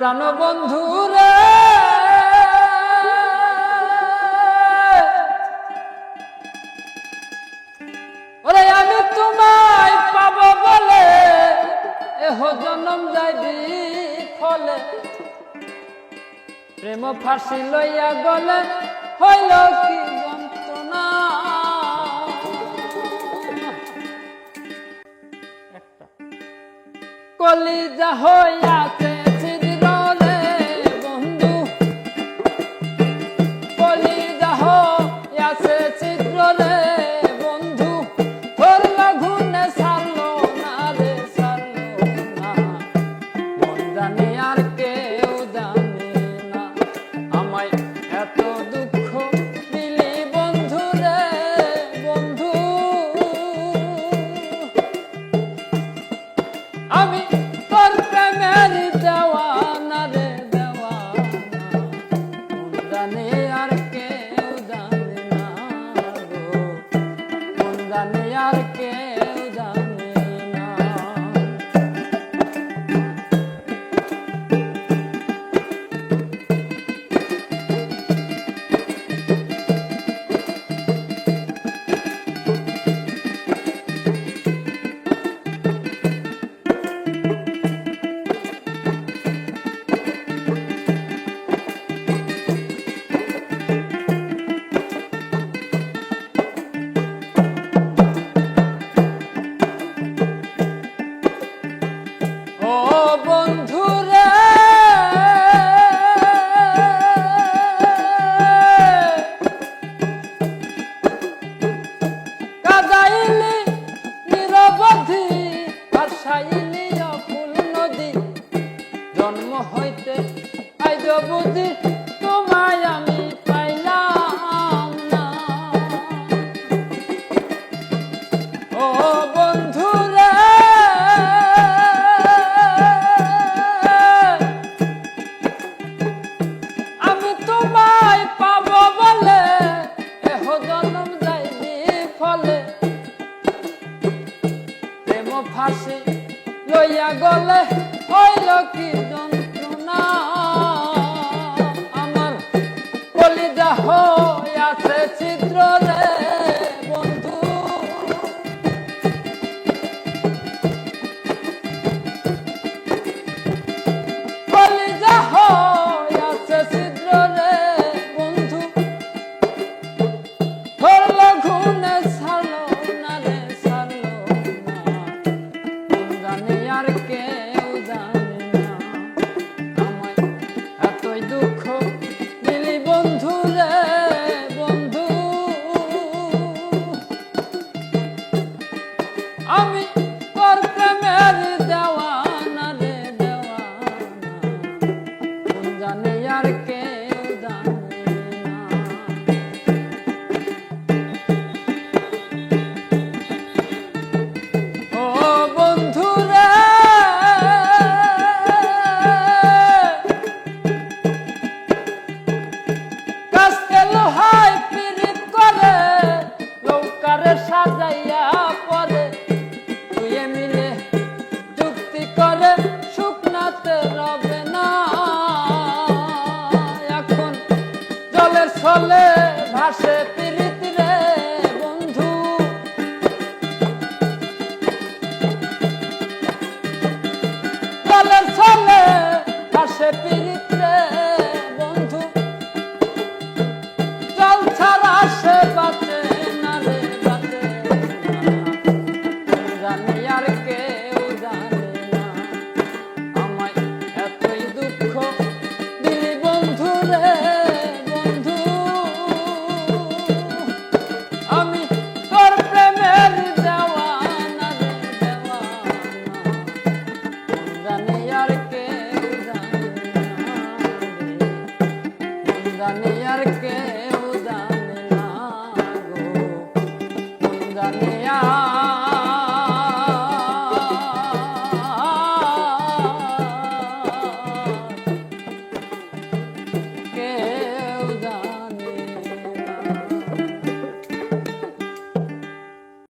প্রাণবন্ধু রে ওরে, আমি তোমায় পাব বলে, এহ জনম যাইবি ফলে। প্রেম ফাঁসি লইয়া গলে, হইল কি যন্ত্রণা? কলিজা হইয়াছে বন্ধুরে। কাদাইলি নিরবধি ভাসাইলি অকুল নদী। জন্ম হইতে আইজ বুঝি, তোমায় আমি পাইলাম না। ও আসি লইয়া গলে হইল কি? হাসে পীড়িত রে বন্ধু। বলে চলে হাসে